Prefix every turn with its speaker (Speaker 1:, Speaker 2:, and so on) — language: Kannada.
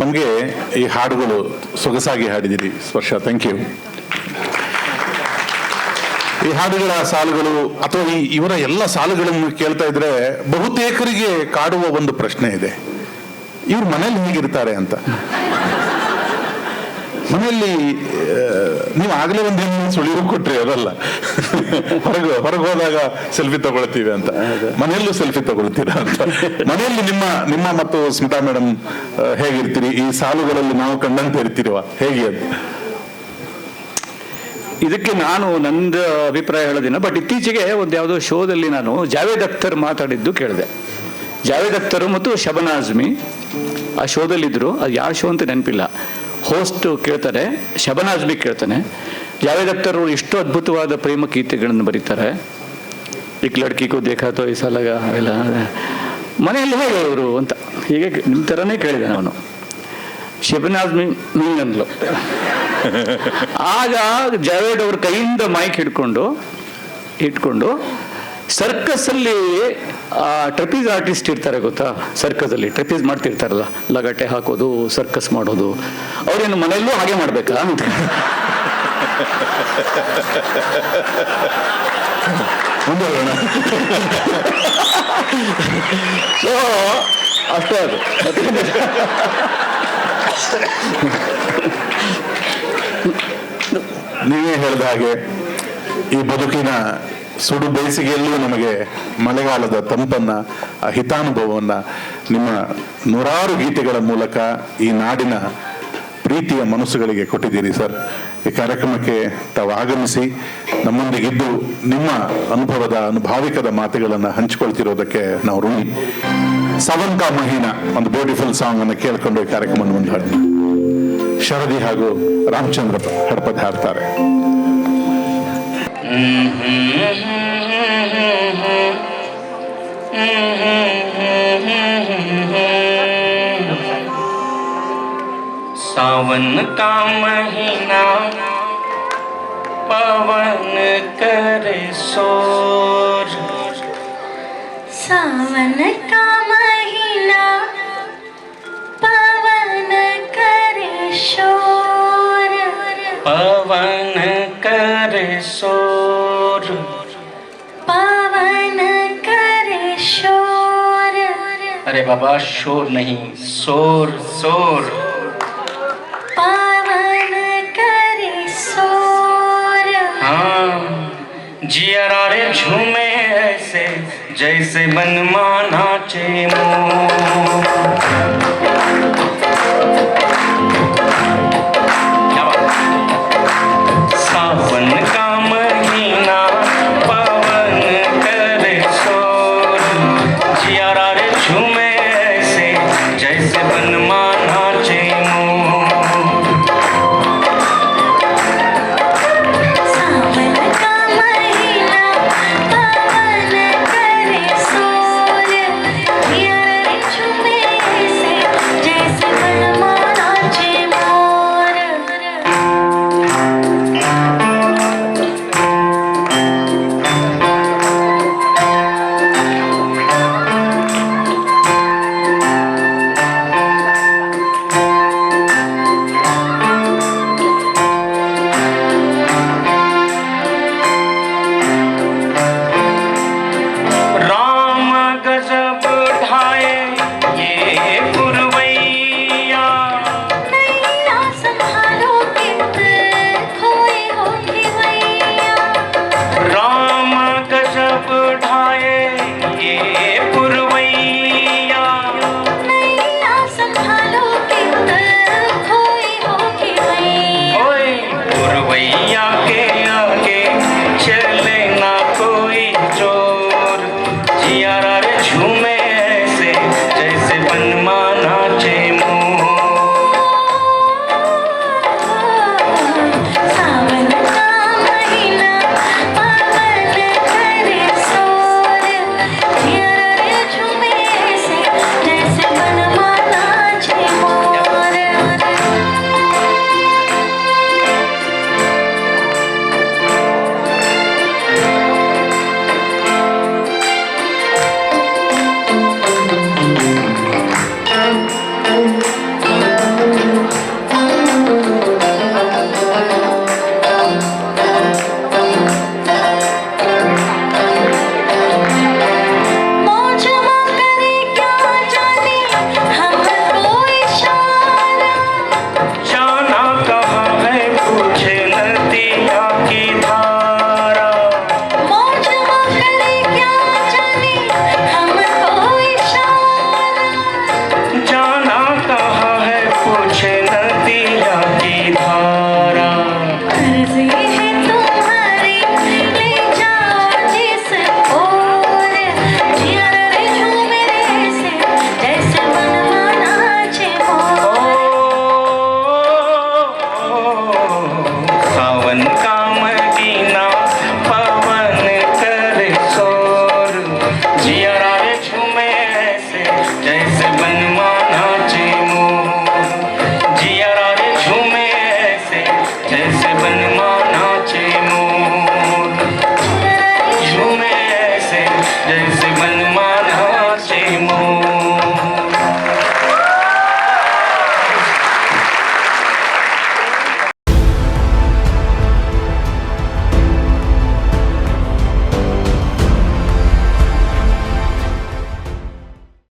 Speaker 1: ನಮಗೆ ಈ ಹಾಡುಗಳು ಸೊಗಸಾಗಿ ಹಾಡಿದಿರಿ ಸ್ಪರ್ಶ ಥ್ಯಾಂಕ್ ಯು ಈ ಹಾಡುಗಳ ಸಾಲುಗಳು ಅಥವಾ ಈ ಇವರ ಎಲ್ಲ ಸಾಲುಗಳನ್ನು ಕೇಳ್ತಾ ಇದ್ರೆ ಬಹುತೇಕರಿಗೆ ಕಾಡುವ ಒಂದು ಪ್ರಶ್ನೆ ಇದೆ. ಇವ್ರು ಮನೇಲಿ ಹೇಗಿರ್ತಾರೆ ಅಂತ? ಮನೆಯಲ್ಲಿ ನೀವು ಆಗಲೇ ಒಂದು ಹೆಣ್ಣು ಸುಳಿವು ಕೊಟ್ರಿ ಅದಲ್ಲ. ಹೊರಗೆ ಹೊರಗೆ ಹೋದಾಗ ಸೆಲ್ಫಿ ತಗೊಳ್ತೀವಿ ಅಂತ. ಮನೆಯಲ್ಲೂ ಸೆಲ್ಫಿ ತಗೊಳ್ತೀರಾ ಅಂತ. ಮನೆಯಲ್ಲಿ ನಿಮ್ಮ ನಿಮ್ಮ ಮತ್ತು ಸ್ಮಿತಾ ಮೇಡಮ್ ಹೇಗಿರ್ತೀರಿ? ಈ ಸಾಲುಗಳಲ್ಲಿ ನಾವು ಕಂಡಂತೆ ಇರ್ತೀರವ ಹೇಗೆ ಅದು?
Speaker 2: ಇದಕ್ಕೆ ನಾನು ನಂದು ಅಭಿಪ್ರಾಯ ಹೇಳೋದಿನ ಬಟ್ ಇತ್ತೀಚೆಗೆ ಒಂದು ಯಾವುದೋ ಶೋದಲ್ಲಿ ನಾನು ಜಾವೇದ್ ಅಖ್ತರ್ ಮಾತಾಡಿದ್ದು ಕೇಳಿದೆ. ಜಾವೇದ್ ಅಖ್ತರ್ ಮತ್ತು ಶಬನಾಜ್ಮಿ ಆ ಶೋದಲ್ಲಿದ್ದರು ಅದು ಯಾವ ಶೋ ಅಂತ ನೆನಪಿಲ್ಲ. ಹೋಸ್ಟ್ ಕೇಳ್ತಾರೆ ಶಬನ ಅಜ್ಮಿ ಕೇಳ್ತಾನೆ. ಜಾವೇದ್ ಅಖ್ತರ್ ಅವರು ಇಷ್ಟು ಅದ್ಭುತವಾದ ಪ್ರೇಮ ಗೀತೆಗಳನ್ನು ಬರೀತಾರೆ. ಇಕ್ ಲಡ್ಕಿಗೂ ದೇಖಾತೋ ಈ ಸಲಗ ಅವೆಲ್ಲ. ಮನೆಯಲ್ಲಿ ಹೇಗೆ ಅವರು ಅಂತ. ಹೀಗೆ ನಿಮ್ಮ ಥರನೇ ಕೇಳಿದೆ ನಾನು. ಮೀನ್ ಮೀನಂದ್ಲು ಆಗ ಜಾವೇದ್ ಅವ್ರ ಕೈಯಿಂದ ಮೈಕ್ ಹಿಡ್ಕೊಂಡು ಇಟ್ಕೊಂಡು ಸರ್ಕಸ್ ಅಲ್ಲಿ ಟ್ರಪೀಸ್ ಆರ್ಟಿಸ್ಟ್ ಇರ್ತಾರೆ ಗೊತ್ತಾ? ಸರ್ಕಸಲ್ಲಿ ಟ್ರಪೀಸ್ ಮಾಡ್ತಿರ್ತಾರಲ್ಲ. ಲಗಟ್ಟೆ ಹಾಕೋದು ಸರ್ಕಸ್ ಮಾಡೋದು. ಅವ್ರೇನು ಮನೆಯಲ್ಲೂ ಹಾಗೆ ಮಾಡಬೇಕಾ? ಅಂತ. ಸೊ ಅಷ್ಟೇ ಅದು.
Speaker 1: ನೀವೇ ಹೇಳಿದ ಹಾಗೆ ಈ ಬದುಕಿನ ಸುಡು ಬೇಸಿಗೆಯಲ್ಲೂ ನಮಗೆ ಮಳೆಗಾಲದ ತಂಪನ್ನ, ಆ ಹಿತಾನುಭವವನ್ನ ನಿಮ್ಮ ನೂರಾರು ಗೀತೆಗಳ ಮೂಲಕ ಈ ನಾಡಿನ ಪ್ರೀತಿಯ ಮನಸ್ಸುಗಳಿಗೆ ಕೊಟ್ಟಿದ್ದೀರಿ ಸರ್. ಈ ಕಾರ್ಯಕ್ರಮಕ್ಕೆ ತಾವು ಆಗಮಿಸಿ ನಮ್ಮೊಂದಿಗಿದ್ದು ನಿಮ್ಮ ಅನುಭವದ ಅನುಭಾವಿಕದ ಮಾತುಗಳನ್ನು ಹಂಚಿಕೊಳ್ತಿರೋದಕ್ಕೆ ನಾವು ಋಣಿ. ಸವಂತ ಮಹೀನ, ಒಂದು ಬ್ಯೂಟಿಫುಲ್ ಸಾಂಗ್ ಅನ್ನು ಕೇಳ್ಕೊಂಡು ಈ ಕಾರ್ಯಕ್ರಮವನ್ನು ಮುಂದುವರೆದ. ಶರದಿ ಹಾಗೂ ರಾಮಚಂದ್ರ ಹಡಪದ ಹಾಡ್ತಾರೆ.
Speaker 3: सावन का महीना पवन करे शोर
Speaker 4: सावन का महीना पवन करे शोर
Speaker 3: पवन करे शोर।
Speaker 4: पवन करे शोर।
Speaker 3: अरे बाबा शोर नहीं शोर शोर।
Speaker 4: पवन करे शोर।
Speaker 3: हाँ जियरा रे झूमे ऐसे जैसे बनमाना नाचे मोर